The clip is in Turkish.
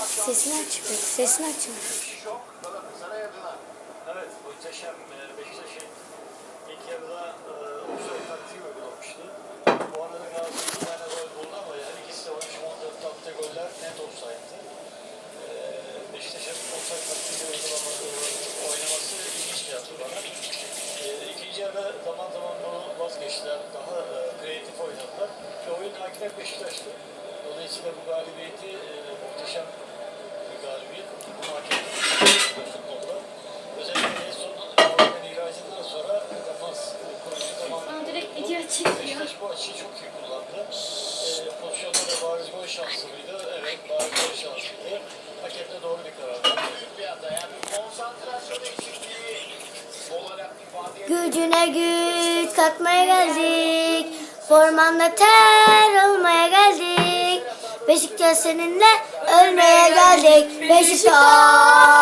Sesini aç. Sesini açın. Şok Galatasaray adına. Evet, muhteşem. Beşiktaş'ın ilk yarıda e, offside taktiği uygulamıştı. Bu arada Galatasaray iki tane gol buldu ama yani ikisi de 13 14 attığı goller net offside'dı. Ee, Beşiktaş'ın offside taktiği uygulamadı, oynaması ilginç geldi bana. Ee, ikinci yarıda zaman zaman bunu vazgeçtiler. Daha e, kreatif oynadılar. Ve oyun hakime Beşiktaş'tı. Dolayısıyla bu galibiyeti e, Beşiktaş bu açıyı çok iyi kullandı. E, pozisyonda da bariz gol şansı mıydı? Evet, bariz gol şanslıydı. Hakem de doğru bir karar verdi. Bir hata. Yani konsantrasyon eksikliği olarak ifade Gücüne güç katmaya geldik. Formanda ter olmaya geldik. Beşiktaş seninle ölmeye geldik. Beşiktaş.